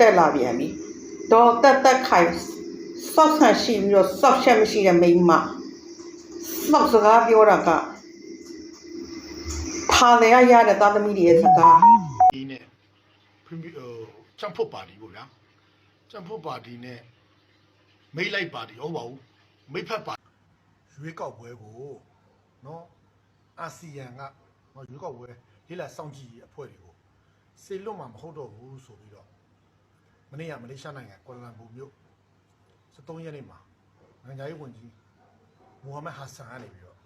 တက်လာပြန်ပြီဒေါ်တက်တက်ခိုင်စောက်ဆန်ရှိပြီးတော့စောက်ချက်မရှိတဲ့မိန်းမစောက်စကားပြောတာကဖာတယ်ရရတဲ့သားသမီးတွေရဲ့စကားဒီနဲ့ဖင်ဟိုချမ်ဖို့ပါတီပေါ့ဗျာချမ်ဖို့ပါတီနဲ့မိတ်လိုက်ပါတီဟုတ်ပါဘူးမိတ်ဖက်ပါရွေးကောက်ပွဲကိုနော်အာဆီယံကနော်ရွေးကောက်ပွဲလေးလာစောင့်ကြည့်ရေးအဖွဲ့တွေကိုစေလွတ်မှာမဟုတ်တော့ဘူးဆိုပြီးတော့ မနေ့ကမလေးရှားနိုင်ငံကွာလာလမ်ပူမြို့73ရက်နေ့မှာနိုင်ငံရေးဝန်ကြီးမူဟာမက်ဟာဆန်ကနေပြီးတော့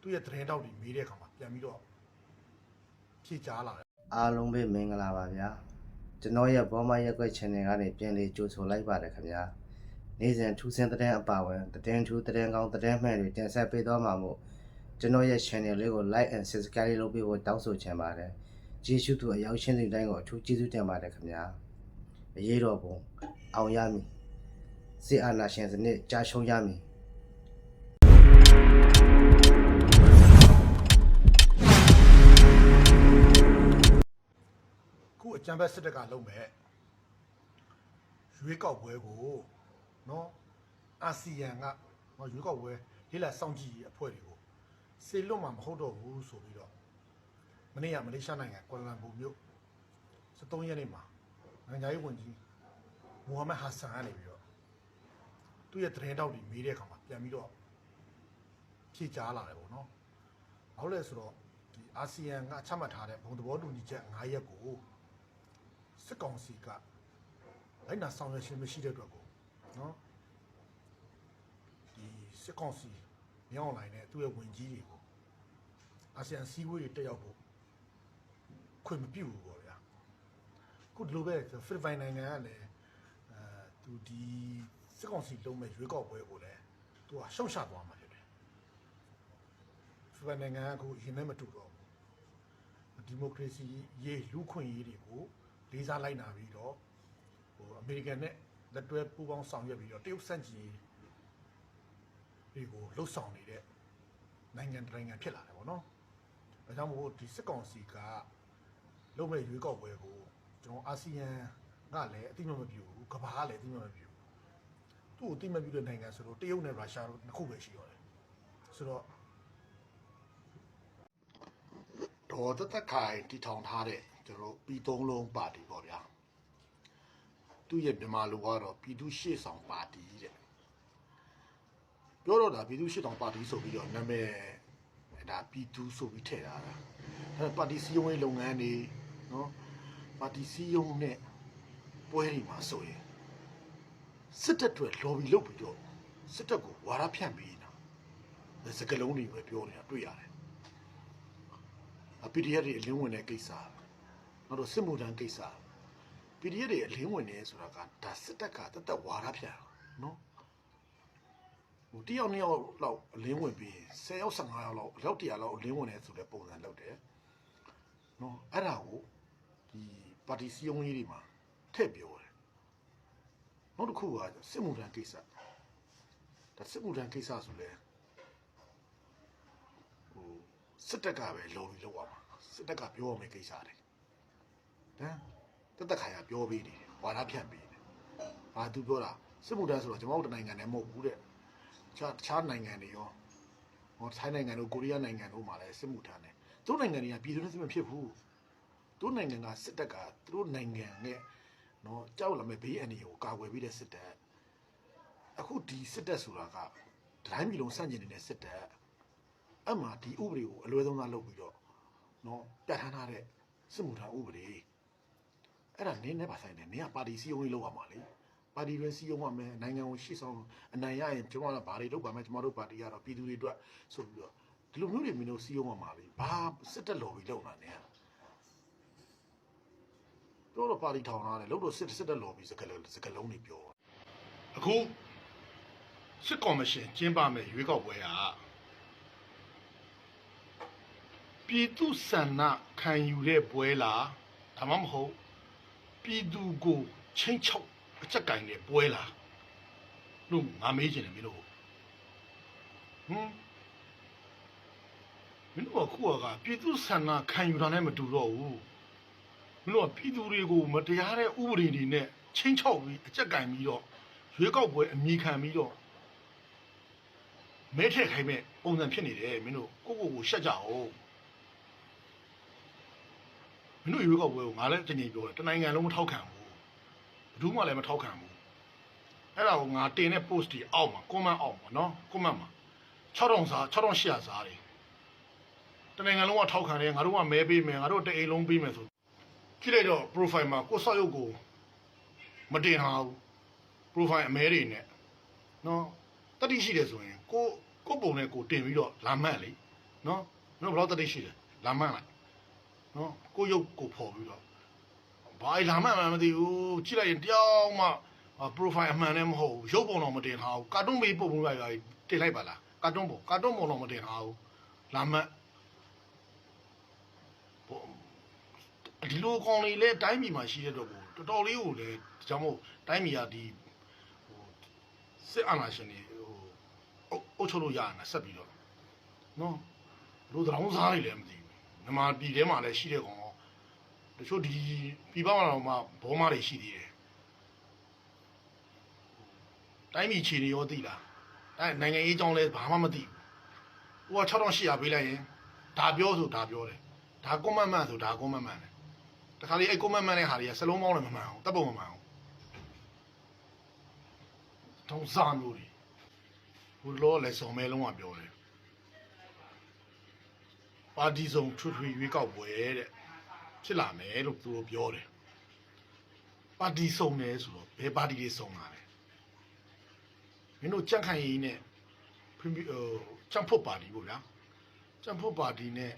သူ့ရဲ့သတင်းတောက်တွေမေးတဲ့အခါမှာပြန်ပြီးတော့ဖြေကြားလာတယ်အားလုံးပဲမင်္ဂလာပါဗျာကျွန်တော်ရဲ့ဘောမရက်ွက် channel ကနေပြန်လေးကြိုဆိုလိုက်ပါတယ်ခင်ဗျာနေ့စဉ်ထူးဆန်းတဲ့အပါဝင်သတင်းထူးသတင်းကောင်းသတင်းမှန်တွေတင်ဆက်ပေးသွားမှာမို့ကျွန်တော်ရဲ့ channel လေးကို like and subscribe လုပ်ပေးဖို့တောင်းဆိုချင်ပါတယ်ကျေးဇူးတူအရောက်ရှင်းတဲ့တိုင်းကိုအထူးကျေးဇူးတင်ပါတယ်ခင်ဗျာ အရေးတော်ပုံအောင်ရမည်စစ်အာဏာရှင်စနစ်ကြာရှုံးရမည်ခုအကြံဘက်စစ်တပ်ကလုံးမဲ့ရွေးကောက်ပွဲကိုနော်အာဆီယံကနော်ရွေးကောက်ပွဲလေးလာစောင့်ကြည့်ရေးအဖွဲ့တွေကိုစေလွတ်မှာမဟုတ်တော့ဘူးဆိုပြီးတော့မနေ့ကမလေးရှားနိုင်ငံကွာလာလမ်ပူမြို့73ရက်နေ့မှာ နိုင်ငံရေးဝန်ကြီးမူဟာမက်ဟာဆန်ကနေပြီးတော့သူ့ရဲ့သတင်းတောက်တွေမေးတဲ့အခါမှာပြန်ပြီးတော့ဖြေကြားလာတယ်ပေါ့နော်။ဘာလို့လဲဆိုတော့ဒီအာဆီယံကချမှတ်ထားတဲ့ဘုံသဘောတူညီချက်9ရက်ကိုစစ်ကောင်စီကလိုက်နာဆောင်ရွက်ခြင်းမရှိတဲ့အတွက်ကိုနော်ဒီစစ်ကောင်စီမြောင်းလိုက်နဲ့သူ့ရဲ့ဝင်ကြီးတွေကိုအာဆီယံစည်းဝေးတွေတက်ရောက်ဖို့ခွင့်မပြုဘူးပေါ့ဗျာ ခုဒီလိုပဲဖိလစ်ပိုင်နိုင်ငံကလည်းအဲသူဒီစစ်ကောင်စီလုံးမဲ့ရွေးကောက်ပွဲကိုလည်းသူကရှုံ့ချသွားမှာဖြစ်တယ်ဖိလစ်ပိုင်နိုင်ငံကအခုရင်ထဲမတူတော့ဘူးဒီမိုကရေစီရေးလူခွင့်ရေးတွေကိုလေးစားလိုက်နာပြီးတော့ဟိုအမေရိကန်နဲ့လက်တွဲပူးပေါင်းဆောင်ရွက်ပြီးတော့တရုတ်စန့်ကျင်ရေးတွေကိုလှုပ်ဆောင်နေတဲ့နိုင်ငံတစ်နိုင်ငံဖြစ်လာတယ်ပေါ့နော်။ဒါကြောင့်မို့ဒီစစ်ကောင်စီကလုံမဲ့ရွေးကောက်ပွဲကို ကျွန်တော်အာဆီယံကလည်းအတိမမပြုဘူးကမ္ဘာကလည်းအတိမမပြုဘူး။သူ့ကိုအတိမပြုတဲ့နိုင်ငံဆိုတော့တရုတ်နဲ့ရုရှားတို့နှစ်ခုပဲရှိတော့တယ်။ဆိုတော့ဒေါ်သက်သက်ခိုင်တည်ထောင်ထားတဲ့ကျွန်တော်တို့ပြည်သုံးလုံးပါတီပေါ့ဗျာသူ့ရဲ့မြန်မာလိုကတော့ပြည်သူရှေ့ဆောင်ပါတီတဲ့ပြောတော့ဒါပြည်သူရှေ့ဆောင်ပါတီဆိုပြီးတော့နာမည်ဒါပြည်သူဆိုပြီးထည့်ထားတာအဲပါတီစည်းရုံးရေးလုပ်ငန်းတွေနော် ပါတီစည်းရုံးနဲ့ပွဲတွေမှာဆိုရင်စစ်တပ်တွေ lobby လုပ်ပြီးတော့စစ်တပ်ကိုဝါဒဖြန့်ပေးနေတာစကလုံးတွေပဲပြောနေတာတွေ့ရတယ် PDF တွေအလင်းဝင်တဲ့ကိစ္စနောက်တော့စစ်မှုထမ်းကိစ္စ PDF တွေအလင်းဝင်နေဆိုတာကဒါစစ်တပ်ကတသက်ဝါဒဖြန့်နော်ဟိုတယောက်နှစ်ယောက်လောက်အလင်းဝင်ပြီး10ယောက်15ယောက်လောက်လောက်တရာလောက်အလင်းဝင်နေဆိုတဲ့ပုံစံလုပ်တယ်နော်အဲ့ဒါကိုဒီ ပါတီစီယုံရေးတွေမှာထည့်ပြောတယ်နောက်တစ်ခုကစစ်မှုထမ်းကိစ္စဒါစစ်မှုထမ်းကိစ္စဆိုလဲဟိုစစ်တပ်ကပဲလုံပြီးလောက်အောင်စစ်တပ်ကပြောရမယ့်ကိစ္စတွေဟမ်တက်တက်ခါရပြောပြီးနေတယ်ဝါဒဖြန့်ပြီးတယ်ဘာသူပြောတာစစ်မှုထမ်းဆိုတော့ကျွန်တော်တို့နိုင်ငံနဲ့မဟုတ်ဘူးတဲ့တခြားတခြားနိုင်ငံတွေရောဟောထိုင်းနိုင်ငံတို့ကိုရီးယားနိုင်ငံတို့မှာလည်းစစ်မှုထမ်းတယ်သူတို့နိုင်ငံတွေကပြည်သူ့စစ်မဖြစ်ဘူးသူ တို့နိုင်ငံကစစ်တပ်ကသူတို့နိုင်ငံနဲ့နော်ကြောက်လာမဲ့ဘေးအန္တရာယ်ကိုကာကွယ်ပြီးတဲ့စစ်တပ်အခုဒီစစ်တပ်ဆိုတာကတိုင်းပြည်လုံးစန့်ကျင်နေတဲ့စစ်တပ်အမှဒီဥပဒေကိုအလွယ်ဆုံးသားလုပ်ပြီးတော့နော်ပြဋ္ဌာန်းထားတဲ့စစ်မှုထမ်းဥပဒေအဲ့ဒါနင်းနဲ့ပါဆိုင်တယ်နင်းကပါတီစည်းရုံးရေးလုပ်ရမှာလေပါတီတွေစည်းရုံးရမယ်နိုင်ငံကိုရှေ့ဆောင်အနိုင်ရရင်ကျွန်တော်ကဘာတွေလုပ်ပါမယ်ကျွန်တော်တို့ပါတီကတော့ပြည်သူတွေအတွက်ဆိုပြီးတော့ဒီလိုမျိုးတွေမင်းတို့စည်းရုံးရမှာလေဘာစစ်တက်လော်ပြီးလုပ်တာနင်း ပြောတော့ပါတီထောင်ထားတယ်လို့တော့စစ်စစ်တက်လော်ပြီးစကလုံးစကလုံးတွေပြောအခုစစ်ကော်မရှင်ကျင်းပမယ်ရွေးကောက်ပွဲကပြည်သူဆန္ဒခံယူတဲ့ပွဲလားဒါမှမဟုတ်ပြည်သူကိုချင်းချောက်အချက်ကင်တဲ့ပွဲလားလို့ငါမေးချင်တယ်မင်းတို့ဟမ်မင်းတို့ကခုကပြည်သူဆန္ဒခံယူတာနဲ့မတူတော့ဘူး မင်းတို့ကပြည်သူတွေကိုမတရားတဲ့ဥပဒေတွေနဲ့ချင်းချောက်ပြီးအကြက်ကင်ပြီးတော့ရွေးကောက်ပွဲအမိခံပြီးတော့မဲထည့်ခိုင်းမဲ့ပုံစံဖြစ်နေတယ်မင်းတို့ကိုကိုကိုရှက်ကြအောင်မင်းတို့ရွေးကောက်ပွဲကိုငါလည်းတင်နေပြောတယ်တနိုင်ငံလုံးမထောက်ခံဘူးဘယ်သူမှလည်းမထောက်ခံဘူးအဲ့ဒါကိုငါတင်တဲ့ post တွေအောက်မှာ comment အောက်မှာနော် comment မှာ6000စား6800စားတွေတနိုင်ငံလုံးကထောက်ခံတယ်ငါတို့ကမဲပေးမယ်ငါတို့တအိမ်လုံးပေးမယ်ဆို ကြည့်လိုက်တော့ profile မှာကိုယ်ဆောက်ရုပ်ကိုမတင်ထားဘူး profile အမဲတွေနဲ့နော်တတိရှိတယ်ဆိုရင်ကိုကိုပုံနဲ့ကိုတင်ပြီးတော့လာမှတ်လေနော်နော်ဘယ်တော့တတိရှိတယ်လာမှတ်လိုက်နော်ကိုရုပ်ကိုဖော်ပြီးတော့ဘာလာမှတ်မှမသိဘူးကြည့်လိုက်ရင်တယောက်မှ profile အမှန်နဲ့မဟုတ်ဘူးရုပ်ပုံတော့မတင်ထားဘူးကာတွန်းပေးပုံပုံလိုက်လိုက်တင်လိုက်ပါလားကာတွန်းပုံကာတွန်းပုံတော့မတင်ထားဘူးလာမှတ် ဒီလိုကောင်လေးလဲတိုင်းပြည်မှာရှိတဲ့တော့ကိုတော်တော်လေးကိုလည်းဒါကြောင့်မို့တိုင်းပြည်ကဒီဟိုစစ်အာဏာရှင်တွေဟိုအုပ်အုပ်ချုပ်လို့ရရမယ်ဆက်ပြီးတော့နော်လူတောင်စားနေလည်းမသိဘူးမြန်မာပြည်ထဲမှာလည်းရှိတဲ့ကောင်တော့တချို့ဒီပြည်ပမှာတော့မှဘောမတွေရှိသေးတယ်တိုင်းပြည်ခြေနေရောသိလားအဲနိုင်ငံရေးအကြောင်းလဲဘာမှမသိဘူးဟိုက6800ပေးလိုက်ရင်ဒါပြောဆိုဒါပြောတယ်ဒါကွန်မန့်မန့်ဆိုဒါကွန်မန့်မန့်တယ် တခါလေအဲ့ကွန်မန့်မန့်တဲ့ဟာတွေကစလုံးပေါင်းလည်းမမှန်အောင်တပ်ပုံမမှန်အောင်တုံးစားမျိုးတွေဟိုလောလည်းစုံမဲလုံးကပြောတယ်ပါတီစုံထွထွေရွေးကောက်ပွဲတဲ့ဖြစ်လာမယ်လို့သူတို့ပြောတယ်ပါတီစုံတယ်ဆိုတော့ဘယ်ပါတီတွေစုံလာလဲမင်းတို့ကြန့်ခိုင်ရေးနဲ့ဖိဟိုချမ်ဖို့ပါတီပေါ့ဗျာချမ်ဖို့ပါတီနဲ့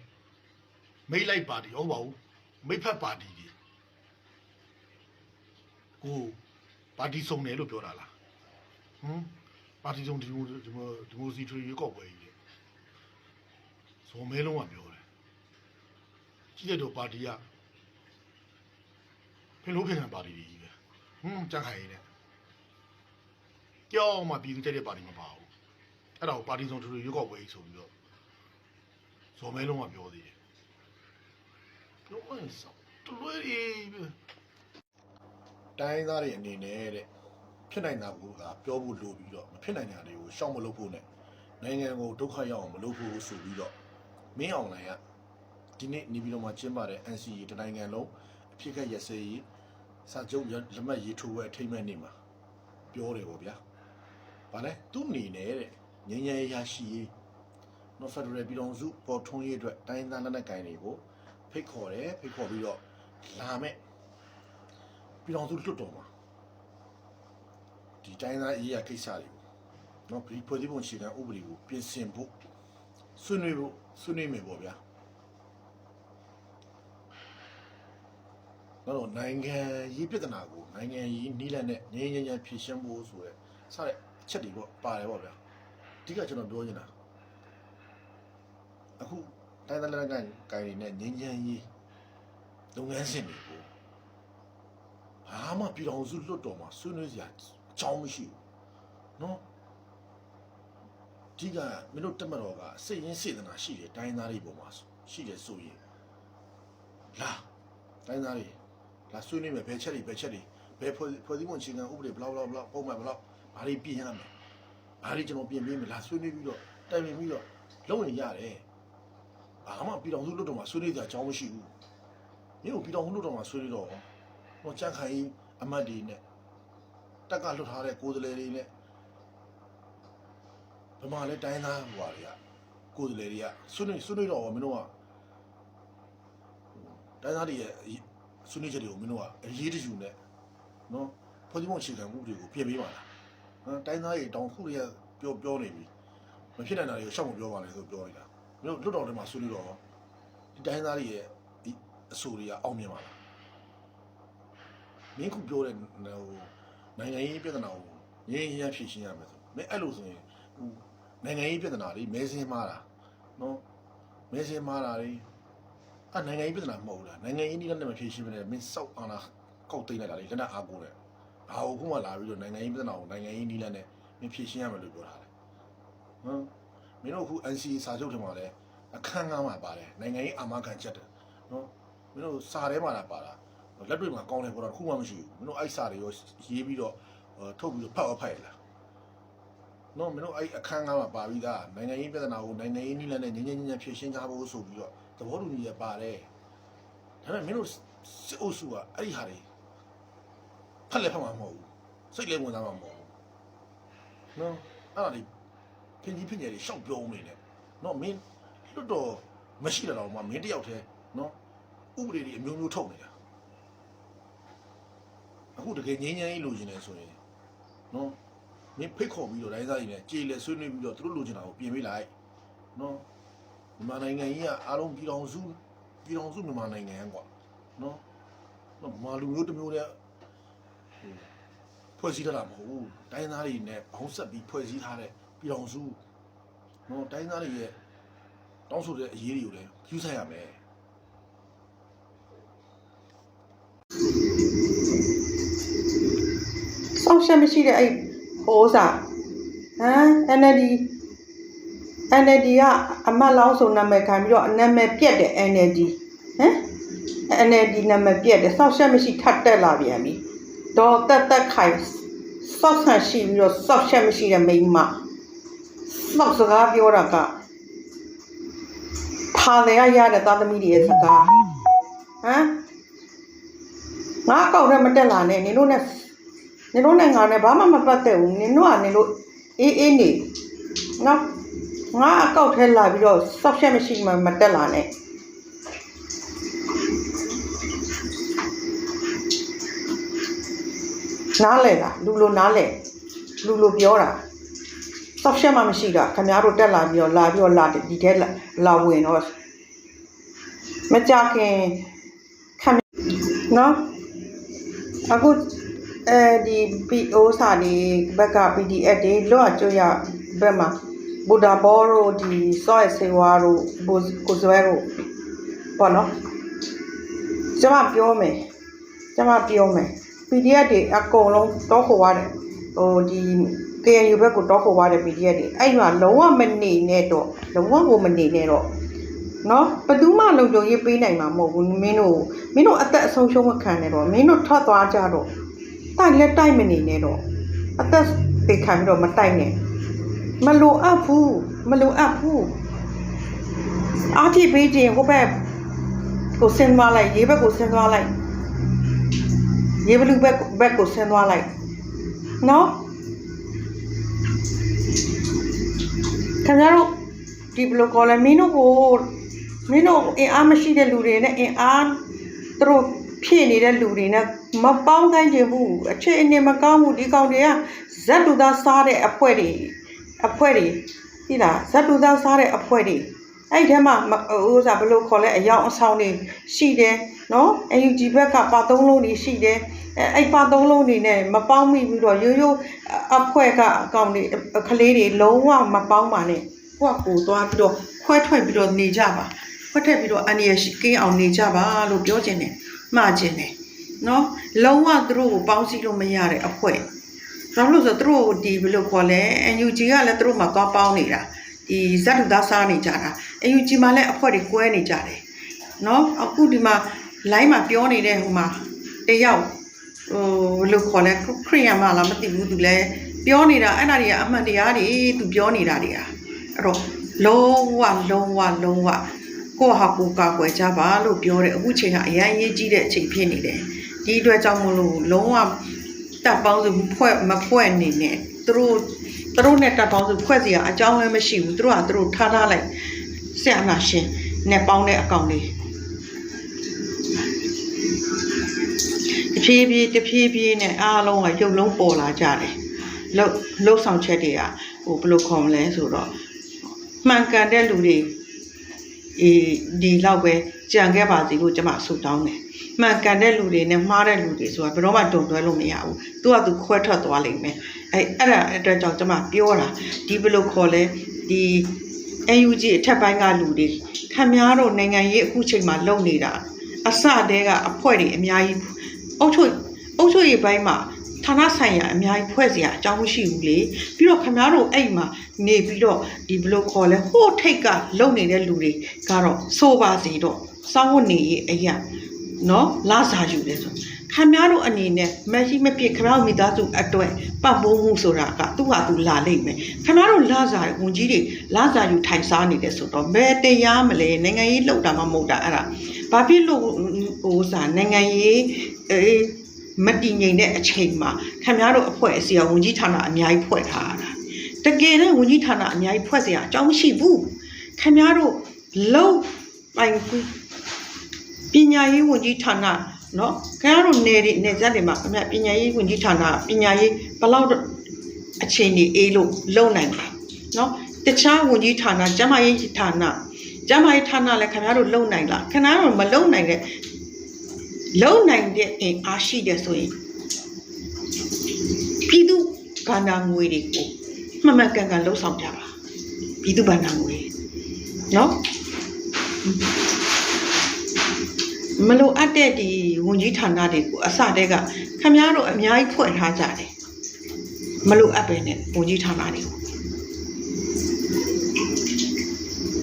မိတ်လိုက်ပါတီဟုတ်ပါဘူး မိတ်ဖက်ပါတီတွေကိုပါတီစုံတယ်လို့ပြောတာလားဟမ်ပါတီစုံဒီမိုဒီမိုဒီမိုစီထရီရွေးကောက်ပွဲကြီးလေဇော်မဲလုံးကပြောတယ်ကြည့်တဲ့တော့ပါတီကဖင်လို့ဖင်ခံပါတီတွေကြီးပဲဟမ်ကြန့်ခိုင်ရေးနဲ့ကြောက်မှပြည်သူတက်တဲ့ပါတီမပါဘူးအဲ့ဒါကိုပါတီစုံထူထူရွေးကောက်ပွဲကြီးဆိုပြီးတော့ဇော်မဲလုံးကပြောသေးတယ် ပြောရင်စောတလွဲကြီးပဲတိုင်းသားတွေအနေနဲ့တဲ့ဖြစ်နိုင်တာကိုကပြောဖို့လိုပြီးတော့မဖြစ်နိုင်တာတွေကိုရှောင်မလုပ်ဖို့နဲ့နိုင်ငံကိုဒုက္ခရောက်အောင်မလုပ်ဖို့ဆိုပြီးတော့မင်းအောင်လိုင်ကဒီနေ့နေပြည်တော်မှာကျင်းပတဲ့ NCA တနိုင်ငံလုံးအဖြစ်ခက်ရစေးစာချုပ်လက်မှတ်ရေးထိုးပွဲအထိမ်းအမှတ်နေ့မှာပြောတယ်ပေါ့ဗျာ။ဗာလဲသူ့အနေနဲ့တဲ့ငញ្ញရရရှိရေးနော်ဖက်ဒရယ်ပြည်တော်စုပေါ်ထွန်းရေးအတွက်တိုင်းသားလက်နက်ကိုင်တွေကို ဖိတ်ခေါ်တယ်ဖိတ်ခေါ်ပြီးတော့လာမဲ့ပြည်တော်စုလွတ်တော်မှာဒီတိုင်းသားရေးရကိစ္စတွေကိုနော်ပြည်ဖွဲ့စည်းပုံအခြေခံဥပဒေကိုပြင်ဆင်ဖို့ဆွေးနွေးဖို့ဆွေးနွေးမယ်ပေါ့ဗျာနော်နိုင်ငံရေးပြဿနာကိုနိုင်ငံရေးနီးလန့်နဲ့ငြိမ်းချမ်းချမ်းဖြေရှင်းဖို့ဆိုရဲစတဲ့အချက်တွေပေါ့ပါတယ်ပေါ့ဗျာအဓိကကျွန်တော်ပြောနေတာအခု တိုင်းသားလက်ကန်ကိုင်တွေနဲ့ငြိမ်းချမ်းရေးလုပ်ငန်းစဉ်တွေကိုဘာမှပြည်တော်စုလွတ်တော်မှာဆွေးနွေးစရာအကြောင်းမရှိဘူးနော်ဒီကမင်းတို့တက်မတော်ကစိတ်ရင်းစေတနာရှိတယ်တိုင်းသားတွေပေါ်မှာရှိတယ်ဆိုရင်လာတိုင်းသားတွေလာဆွေးနွေးမယ်ဘယ်ချက်တွေဘယ်ချက်တွေဘယ်ဖွဲ့ဖွဲ့စည်းပုံအခြေခံဥပဒေဘလောက်ဘလောက်ဘလောက်ပုံမှန်ဘလောက်ဘာတွေပြင်ရမယ်ဘာတွေကျွန်တော်ပြင်ပေးမယ်လာဆွေးနွေးပြီးတော့တိုင်ပင်ပြီးတော့လုပ်ရင်ရတယ် ဘာမှပြည်တော်စုလွတ်တော်မှာဆွေးနွေးကြအကြောင်းမရှိဘူးမြို့ပြည်တော်စုလွတ်တော်မှာဆွေးနွေးတော့ဟောကြန့်ခိုင်အမတ်တွေနဲ့တက်ကလွတ်ထားတဲ့ကိုယ်စားလှယ်တွေနဲ့ဗမာလဲတိုင်းသားဟိုဟာတွေကကိုယ်စားလှယ်တွေကဆွေးနွေးဆွေးနွေးတော့မင်းတို့ကတိုင်းသားတွေရဲ့ဆွေးနွေးချက်တွေကိုမင်းတို့ကအရေးတယူနဲ့နော်ဖွဲ့စည်းပုံအခြေခံမှုတွေကိုပြင်ပေးပါလားနော်တိုင်းသားတွေတောင်ခုတွေကပြောပြောနေပြီမဖြစ်နိုင်တာတွေကိုရှောက်မပြောပါနဲ့ဆိုပြောနေတာ မင်းတို့လွတ်တော်ထဲမှာဆွေးနွေးတော့ဒီတိုင်းသားတွေရဲ့ဒီအဆိုတွေကအောင်မြင်ပါလားမင်းခုပြောတဲ့ဟိုနိုင်ငံရေးပြဿနာကိုငြင်းရဖြေရှင်းရမယ်ဆိုမင်းအဲ့လိုဆိုရင်ဟိုနိုင်ငံရေးပြဿနာတွေမဲစင်းမာတာနော်မဲစင်းမာတာတွေအနိုင်ငံရေးပြဿနာမဟုတ်ဘူးလားနိုင်ငံရေးနည်းနဲ့မဖြေရှင်းမနဲ့မင်းစောက်အာနာကောက်သိမ်းလိုက်တာလေလက်နက်အားကိုးတယ်ဘာဟုတ်ခုမှလာပြီးတော့နိုင်ငံရေးပြဿနာကိုနိုင်ငံရေးနည်းနဲ့မင်းဖြေရှင်းရမယ်လို့ပြောတာလေဟမ် မင်းတို့အခု NCA စာချုပ်ထဲမှာလည်းအခန်းကားမှာပါတယ်နိုင်ငံရေးအာမခံချက်တယ်နော်မင်းတို့စာထဲမှာလာပါတာလက်တွေ့မှာကောင်းတယ်ပေါ်တော့တစ်ခုမှမရှိဘူးမင်းတို့အဲ့စာတွေရောရေးပြီးတော့ထုတ်ပြီးတော့ဖတ်အောင်ဖတ်ရလားနော်မင်းတို့အဲ့အခန်းကားမှာပါပြီးသားနိုင်ငံရေးပြဿနာကိုနိုင်ငံရေးနည်းလမ်းနဲ့ငြင်းငြင်းငြင်းဖြေရှင်းကြဖို့ဆိုပြီးတော့သဘောတူညီရပါတယ်ဒါပေမဲ့မင်းတို့စစ်အုပ်စုကအဲ့ဒီဟာတွေဖတ်လည်းဖတ်မှာမဟုတ်ဘူးစိတ်လည်းဝင်စားမှာမဟုတ်ဘူးနော်အဲ့ဒါတွေ ဖင်ကြီးဖင်ကြီးတွေရှောက်ပြုံးနေတယ်နော်မင်းလွတ်တော်မရှိတော့မှမင်းတယောက်တည်းနော်ဥပဒေတွေအမျိုးမျိုးထုတ်နေတာအခုတကယ်ငင်းငင်းကြီးလိုချင်တယ်ဆိုရင်နော်မင်းဖိတ်ခေါ်ပြီးတော့တိုင်းသားကြီးနဲ့ကြေလေဆွေးနွေးပြီးတော့သူတို့လိုချင်တာကိုပြင်ပေးလိုက်နော်မြန်မာနိုင်ငံကြီးကအားလုံးပြည်တော်စုပြည်တော်စုမြန်မာနိုင်ငံကွာနော်နော်မာလူမျိုးတစ်မျိုးတည်းဟိုဖွဲ့စည်းထားတာမဟုတ်ဘူးတိုင်းသားတွေနဲ့ဘောင်းဆက်ပြီးဖွဲ့စည်းထားတဲ့ ပြည်တော်စုနော်တိုင်းသားတွေရဲ့တောင်းဆိုတဲ့အရေးတွေကိုလည်းယူဆိုင်ရမယ်စောင့်ရှက်မရှိတဲ့အဲ့ဟိုးစားဟမ် NLD NLD ကအမတ်လောင်းဆိုနာမည်ခံပြီးတော့နာမည်ပြက်တဲ့ NLD ဟမ် NLD နာမည်ပြက်တယ်စောင့်ရှက်မရှိထပ်တက်လာပြန်ပြီဒေါ်တက်တက်ခိုင်စောင့်ဆန်ရှိပြီးတော့စောင့်ရှက်မရှိတဲ့မိန်းမ စောင့်စကားပြောတာကဖာလေရရတဲ့သားသမီးတွေရဲ့စကားဟမ်ငါကောက်ထဲမတက်လာနဲ့နင်တို့နဲ့နင်တို့နဲ့ငါနဲ့ဘာမှမပတ်သက်ဘူးနင်တို့ကနင်တို့အေးအေးနေနော်ငါအကောက်ထဲလာပြီးတော့ဆော့ဖြတ်မရှိမှမတက်လာနဲ့နားလဲလားလူလိုနားလဲလူလိုပြောတာ ဆော့ဖြတ်မှမရှိတာခင်ဗျားတို့တက်လာပြီးတော့လာပြီးတော့လာဒီထဲလာလာဝင်တော့မကြခင်ခင်နော်အခုအဲဒီ PO စာဒီဘက်က PDF တွေလွတ်အကျွရဘက်မှာဘူဒါဘောတို့ဒီစောရစေဝါတို့ဘိုကိုဇွဲတို့ပေါ့နော်ကျမပြောမယ်ကျမပြောမယ် PDF တွေအကုန်လုံးတောခေါ်ရတယ် ဟိုဒီ KNU ဘက်ကိုတောခေါ်ရတယ် PDF တွေအဲ့မှာလုံးဝမနေနဲ့တော့လုံးဝကိုမနေနဲ့တော့နော်ဘယ်သူမှလုံခြုံရေးပေးနိုင်မှာမဟုတ်ဘူးမင်းတို့မင်းတို့အသက်အဆုံးရှုံးမခံနဲ့တော့မင်းတို့ထွက်သွားကြတော့တိုက်လက်တိုက်မနေနဲ့တော့အသက်ပေခံပြီးတော့မတိုက်နဲ့မလိုအပ်ဘူးမလိုအပ်ဘူးအားထိပေးခြင်းဟိုဘက်ကိုဆင်းသွားလိုက်ရေးဘက်ကိုဆင်းသွားလိုက်ရေးဘလူဘက်ဘက်ကိုဆင်းသွားလိုက် နော်ခင်ဗျားတို့ဒီဘယ်လိုခေါ်လဲမင်းတို့ကိုမင်းတို့အင်အားမရှိတဲ့လူတွေနဲ့အင်အားသူတို့ဖြည့်နေတဲ့လူတွေနဲ့မပေါင်းတိုင်းချင်ဘူးအခြေအနေမကောင်းဘူးဒီကောင်တွေကဇက်တူသားစားတဲ့အဖွဲတွေအဖွဲတွေသိလားဇက်တူသားစားတဲ့အဖွဲတွေ အဲ့ဒီထဲမှာမဥစားဘယ်လိုခေါ်လဲအယောင်အဆောင်တွေရှိတယ်နော် UNG ဘက်ကပါသုံးလုံးတွေရှိတယ်အဲအဲ့ပါသုံးလုံးတွေနဲ့မပေါင်းမိပြီးတော့ရိုးရိုးအဖွဲကအကောင်တွေကလေးတွေလုံးဝမပေါင်းပါနဲ့ကိုယ့်ကိုယ်သွားပြီးတော့ခွဲထွက်ပြီးတော့နေကြပါခွဲထွက်ပြီးတော့အန်ရရှိကင်းအောင်နေကြပါလို့ပြောခြင်းတယ်မှားခြင်းတယ်နော်လုံးဝသူတို့ကိုပေါင်းစည်းလို့မရတဲ့အဖွဲဘာလို့လဲဆိုတော့သူတို့ဒီဘယ်လိုခေါ်လဲ UNG ကလည်းသူတို့မှသွားပေါင်းနေတာ ဒီဇတ်တူသားစားနေကြတာ UNG မှာလည်းအဖွဲတွေကွဲနေကြတယ်နော်အခုဒီမှာ line မှာပြောနေတဲ့ဟိုမှာတယောက်ဟိုဘယ်လိုခေါ်လဲခရီးယန်မလားမသိဘူးသူလည်းပြောနေတာအဲ့ဒါတွေကအမှန်တရားတွေသူပြောနေတာတွေကအဲ့တော့လုံးဝလုံးဝလုံးဝကိုယ့်ဟာကိုယ်ကာကွယ်ကြပါလို့ပြောတယ်အခုချိန်ကအရင်ရေးကြီးတဲ့အချိန်ဖြစ်နေတယ်ဒီအတွက်ကြောင့်မလို့လုံးဝတပ်ပေါင်းစုဖွဲ့မဖွဲ့နေနဲ့သူတို့ သူတို့နဲ့တပ်ပေါင်းစုဖွဲ့စီကအကြောင်းလည်းမရှိဘူးသူတို့ကသူတို့ထားထားလိုက်ဆရာနာရှင်နဲ့ပေါင်းတဲ့အကောင်လေးတဖြည်းဖြည်းတဖြည်းဖြည်းနဲ့အားလုံးကရုပ်လုံးပေါ်လာကြတယ်လှုပ်လှုပ်ဆောင်ချက်တွေကဟိုဘယ်လိုခေါ်မလဲဆိုတော့မှန်ကန်တဲ့လူတွေအေးဒီလောက်ပဲကြံခဲ့ပါစီလို့ကျွန်မဆုတောင်းတယ်မှန်ကန်တဲ့လူတွေနဲ့မှားတဲ့လူတွေဆိုတာဘယ်တော့မှတုံတွဲလို့မရဘူးသူကသူခွဲထွက်သွားလိမ့်မယ် အဲအဲ့ဒါအတွက်ကြောင့်ကျွန်မပြောတာဒီဘယ်လိုခေါ်လဲဒီ UNG အထက်ပိုင်းကလူတွေခမများတို့နိုင်ငံရေးအခုချိန်မှာလုပ်နေတာအစတဲကအဖွဲတွေအများကြီးအုတ်ချုပ်အုတ်ချုပ်ရေးပိုင်းမှာဌာနဆိုင်ရာအများကြီးဖွဲ့စရာအကြောင်းမရှိဘူးလေပြီးတော့ခင်ဗျားတို့အဲ့မှာနေပြီးတော့ဒီဘယ်လိုခေါ်လဲဟိုးထိတ်ကလုံနေတဲ့လူတွေကတော့စိုးပါစီတော့စောင်းဝတ်နေရေးအရာနော်လာစားယူတယ်ဆို ခမများတို့အနေနဲ့မရှိမဖြစ်ခမများတို့မိသားစုအတွက်ပတ်ဖို့မှုဆိုတာကသူ့ဟာသူလာလိမ့်မယ်ခမများတို့လာစားဝန်ကြီးတွေလာစားယူထိုင်စားနေတယ်ဆိုတော့ဘယ်တရားမလဲနိုင်ငံရေးလောက်တာမှမဟုတ်တာအဲ့ဒါဘာဖြစ်လို့ဟိုစားနိုင်ငံရေးအေးမတည်ငြိမ်တဲ့အချိန်မှာခမများတို့အဖွဲ့အစည်းကဝန်ကြီးဌာနအများကြီးဖွဲ့ထားတာတကယ်တော့ဝန်ကြီးဌာနအများကြီးဖွဲ့เสียအကြောင်းမရှိဘူးခမများတို့လုံးပိုင်ကူပညာရေးဝန်ကြီးဌာန နော်ခင်ဗျားတို့နယ်တွေနယ်စပ်တွေမှာခင်ဗျပညာရေးဝန်ကြီးဌာနပညာရေးဘယ်လောက်အချိန်ကြီးအေးလို့လုံနိုင်တယ်နော်တခြားဝန်ကြီးဌာနကျန်းမာရေးဌာနကျန်းမာရေးဌာနလည်းခင်ဗျားတို့လုံနိုင်လားခင်ဗျားတို့မလုံနိုင်တဲ့လုံနိုင်တဲ့အင်အားရှိတယ်ဆိုရင်ပြည်သူကဏ္ဍငွေတွေကိုမှန်မှန်ကန်ကန်လှုပ်ဆောင်ကြပါပြည်သူကဏ္ဍငွေနော် မလိုအပ်တဲ့ဒီဝန်ကြီးဌာနတွေကိုအစတဲကခမည်းတော်အများကြီးဖွဲ့ထားကြတယ်မလိုအပ်ပဲနဲ့ဝန်ကြီးဌာနတွေကို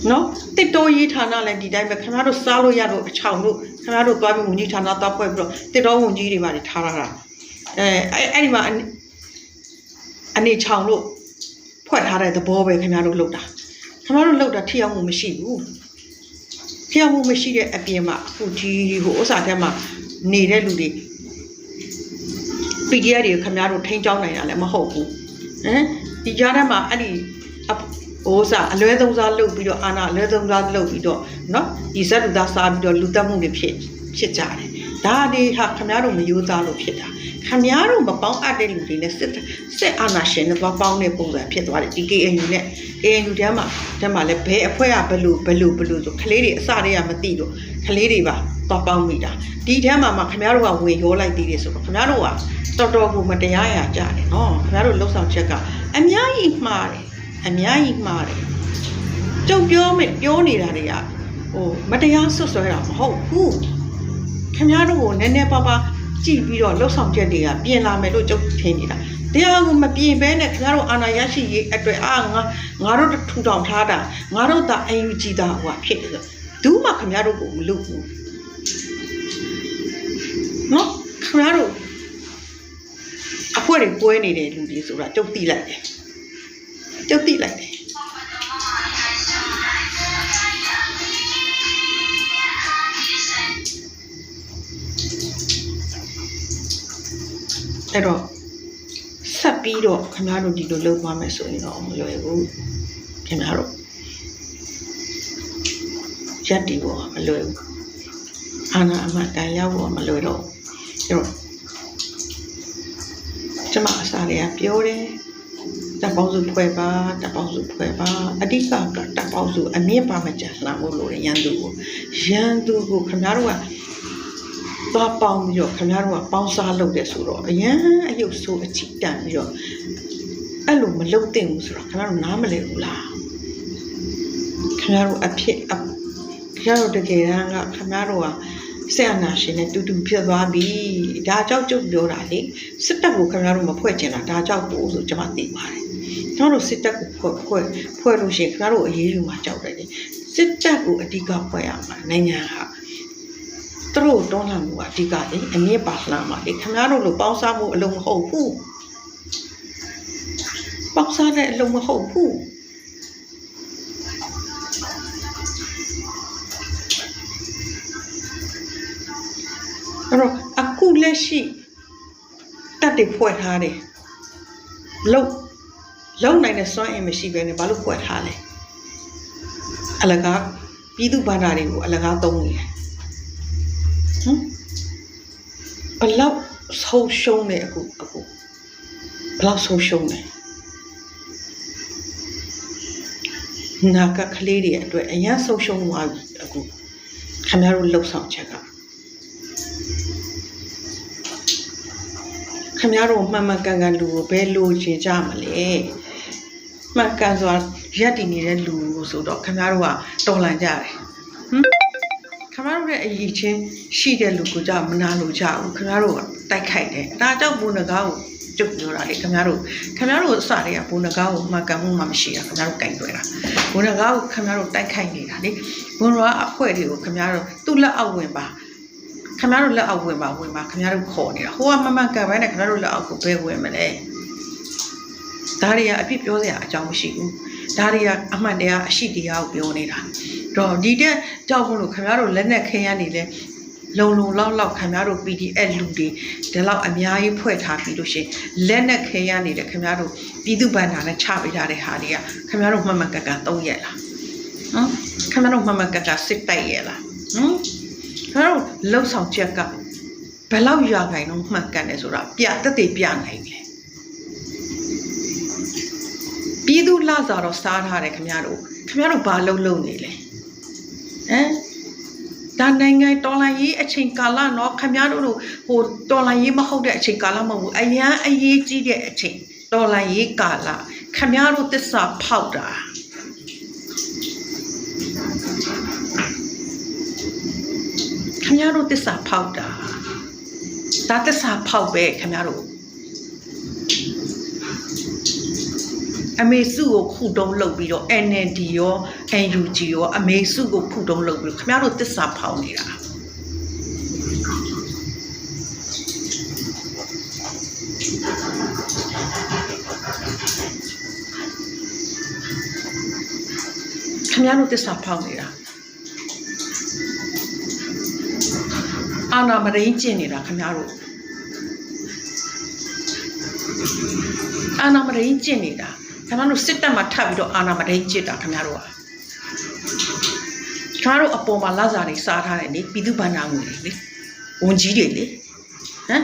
နော်တစ်တော်ရေးဌာနလည်းဒီတိုင်းပဲခမည်းတော်စားလို့ရတော့အချောင်တို့ခမည်းတော်သွားပြီးဝန်ကြီးဌာနသွားဖွဲ့ပြီးတော့တစ်တော်ဝန်ကြီးတွေပါနေထားရတာအဲအဲ့အဲ့ဒီမှာအနေအနေချောင်တို့ဖွဲ့ထားတဲ့သဘောပဲခမည်းတော်လုပ်တာခမည်းတော်လုပ်တာထိရောက်မှုမရှိဘူး ဖျက်မှုမရှိတဲ့အပြင်မှာအခုဒီဟိုဥစ္စာထဲမှာနေတဲ့လူတွေ PDF တွေခင်ဗျားတို့ထိန်းချောင်းနိုင်တာလည်းမဟုတ်ဘူးဟမ်ဒီကြားထဲမှာအဲ့ဒီအပဟိုဥစ္စာအလွဲသုံးစားလုပ်ပြီးတော့အာနာအလွဲသုံးစားလုပ်ပြီးတော့เนาะဒီဇက်လူသားစားပြီးတော့လူတက်မှုတွေဖြစ်ဖြစ်ကြတယ် ဒါတွေဟာခင်ဗျားတို့မယိုးသားလို့ဖြစ်တာခင်ဗျားတို့မပေါင်းအပ်တဲ့လူတွေနဲ့စစ်စစ်အာဏာရှင်တွေပေါင်းတဲ့ပုံစံဖြစ်သွားတယ်ဒီ KNU နဲ့ ANU ထဲမှာထဲမှာလည်းဘယ်အဖွဲ့ကဘယ်လိုဘယ်လိုဘယ်လိုဆိုကလေးတွေအစတည်းကမသိတော့ကလေးတွေပါတော့ပေါင်းမိတာဒီထဲမှာမှခင်ဗျားတို့ကဝင်ရောလိုက်သေးတယ်ဆိုတော့ခင်ဗျားတို့ကတော်တော်ကိုမတရားရကြတယ်နော်ခင်ဗျားတို့လှုပ်ဆောင်ချက်ကအများကြီးမှားတယ်အများကြီးမှားတယ်ကြုံပြောမယ်ပြောနေတာတွေကဟိုမတရားဆွဆွဲတာမဟုတ်ဘူး ခင်ဗျားတို့ကိုနည်းနည်းပါးပါးကြည့်ပြီးတော့လှုပ်ဆောင်ချက်တွေကပြင်လာမယ်လို့ကြုံထင်နေတာတရားကိုမပြင်ဘဲနဲ့ခင်ဗျားတို့အာဏာရရှိရေးအတွက်အာငါငါတို့ထူထောင်ထားတာငါတို့သာအယူကြည်တာဟိုဖြစ်တယ်ဆိုဘူးမှခင်ဗျားတို့ကိုမလုပ်ဘူးနော်ခင်ဗျားတို့အဖွဲတွေပွဲနေတဲ့လူတွေဆိုတာကြုတ်တိလိုက်တယ်ကြုတ်တိလိုက်တယ် အဲ့တော့ဆက်ပြီးတော့ခင်ဗျားတို့ဒီလိုလုပ်သွားမယ်ဆိုရင်တော့မလွယ်ဘူးခင်ဗျားတို့ရက်တီပေါ်မလွယ်ဘူးအာနာအမတ်တန်ရောက်ပေါ်မလွယ်တော့အဲ့တော့ကျမအစားလေးကပြောတယ်တပ်ပေါင်းစုဖွဲ့ပါတပ်ပေါင်းစုဖွဲ့ပါအဓိကကတပ်ပေါင်းစုအမြင့်ပါမကြလှမ်းဖို့လိုတယ်ရန်သူကိုရန်သူကိုခင်ဗျားတို့က သွားပေါင်းပြီးတော့ခင်ဗျားတို့ကပေါင်းစားလုပ်တယ်ဆိုတော့အရန်အယုတ်ဆိုးအချီတန်ပြီးတော့အဲ့လိုမလုပ်သင့်ဘူးဆိုတော့ခင်ဗျားတို့နားမလည်ဘူးလားခင်ဗျားတို့အဖြစ်အခင်ဗျားတို့တကယ်တမ်းကခင်ဗျားတို့ကဆက်အနာရှင်နဲ့တူတူဖြစ်သွားပြီဒါကြောင့်ကြုတ်ပြောတာလေစစ်တပ်ကိုခင်ဗျားတို့မဖွဲ့ချင်တာဒါကြောင့်ပို့ဆိုကျွန်မသိပါတယ်ကျွန်တော်တို့စစ်တပ်ကိုဖွဲ့ဖွဲ့ဖွဲ့လို့ရှိရင်ခင်ဗျားတို့အရေးယူမှာကြောက်တယ်လေစစ်တပ်ကိုအဓိကဖွဲ့ရမှာနိုင်ငံဟာ သူတို့တွန်းလှန်မှုကအဓိကလေအမြင့်ပါလှမ်းပါလေခင်ဗျားတို့လိုပေါင်းစားမှုအလုံးမဟုတ်ဘူးပေါင်းစားတဲ့အလုံးမဟုတ်ဘူးအဲ့တော့အခုလက်ရှိတက်တွေဖွဲ့ထားတယ်လုံလုံနိုင်တဲ့စွမ်းအင်မရှိဘဲနဲ့ဘာလို့ဖွဲ့ထားလဲအလကားပြည်သူဘာသာတွေကိုအလကားသုံးနေတယ် ဟမ်ဘလောက်ဆုံးရှုံးနေအခုအခုဘလောက်ဆုံးရှုံးနေနာကကလေးတွေအတွက်အရင်ဆုံးရှုံးသွားပြီအခုခင်ဗျားတို့လှုပ်ဆောင်ချက်ကခမရတို့မှန်မှန်ကန်ကန်လူကိုဘယ်လိုချင်ကြမလဲမှန်ကန်စွာရက်တည်နေတဲ့လူကိုဆိုတော့ခမရတို့ကတော်လန်ကြတယ်ဟမ် ခမရတို့ရဲ့အရေးချင်းရှိတဲ့လူကိုကြမနာလို့ကြဘူးခမရတို့ကတိုက်ခိုက်တယ်ဒါကြောင့်ဘုန်းကားကိုကျုပ်ပြောတာလေခမရတို့ခမရတို့အစတွေကဘုန်းကားကိုမှန်ကန်မှုမှမရှိတာခမရတို့ကင်တွယ်တာဘုန်းကားကိုခမရတို့တိုက်ခိုက်နေတာလေဘုန်းတော်ကအဖွဲတွေကိုခမရတို့သူ့လက်အောက်ဝင်ပါခခင်ဗျားတို့လက်အောက်ဝင်ပါဝင်ပါခင်ဗျားတို့ခေါ်နေတာဟိုကမမှန်ကန်ပဲနဲ့ခင်ဗျားတို့လက်အောက်ကိုဘယ်ဝင်မလဲဒါတွေကအပြစ်ပြောစရာအကြောင်းမရှိဘူး ဒါတွေကအမှန်တရားအရှိတရားကိုပြောနေတာတော့ဒီတက်ကြောက်ဖို့လို့ခင်ဗျားတို့လက်နဲ့ခင်းရနေလဲလုံလုံလောက်လောက်ခင်ဗျားတို့ PDF လူတွေဒီလောက်အများကြီးဖွဲ့ထားပြီးလို့ရှရင်လက်နဲ့ခင်းရနေတဲ့ခင်ဗျားတို့ပြည်သူ့ဗန္ဒာနဲ့ချပေးထားတဲ့ဟာတွေကခင်ဗျားတို့မှန်မှန်ကန်ကန်သုံးရက်လားဟမ်ခင်ဗျားတို့မှန်မှန်ကန်ကန်စစ်တိုက်ရဲ့လားဟမ်ကျွန်တော်တို့လှုပ်ဆောင်ချက်ကဘယ်လောက်ရာခိုင်နှုန်းမှန်ကန်တယ်ဆိုတာပြတက်တည်ပြနိုင်တယ် ပြည်သူလာစားတော့စားထားတယ်ခင်ဗျားတို့ခင်ဗျားတို့ဘာလှုပ်လှုပ်နေလဲဟမ်ဒါနိုင်ငံတော်လိုင်းရေးအချိန်ကာလတော့ခင်ဗျားတို့ဟိုတော်လိုင်းရေးမဟုတ်တဲ့အချိန်ကာလမဟုတ်ဘူးအရန်အရေးကြီးတဲ့အချိန်တော်လိုင်းရေးကာလခင်ဗျားတို့တစ္ဆာဖောက်တာခင်ဗျားတို့တစ္ဆာဖောက်တာဒါတစ္ဆာဖောက်ပဲခင်ဗျားတို့ အမေစုကိုခုတုံးလုပ်ပြီးတော့ NND ရော NUG ရောအမေစုကိုခုတုံးလုပ်ပြီးတော့ခင်ဗျားတို့တစ္ဆာဖောက်နေတာခင်ဗျားတို့တစ္ဆာဖောက်နေတာအာနာမရင်းကျင့်နေတာခင်ဗျားတို့အာနာမရင်းကျင့်နေတာ ခင်ဗျားတို့စစ်တပ်မှာထပ်ပြီးတော့အာနာမရင်းကျင့်တာခင်ဗျားတို့ကခင်ဗျားတို့အပေါ်မှာလာစားတွေစားထားတယ်လေပြည်သူ့ဘဏ္ဍာငွေတွေလေဝန်ကြီးတွေလေဟမ်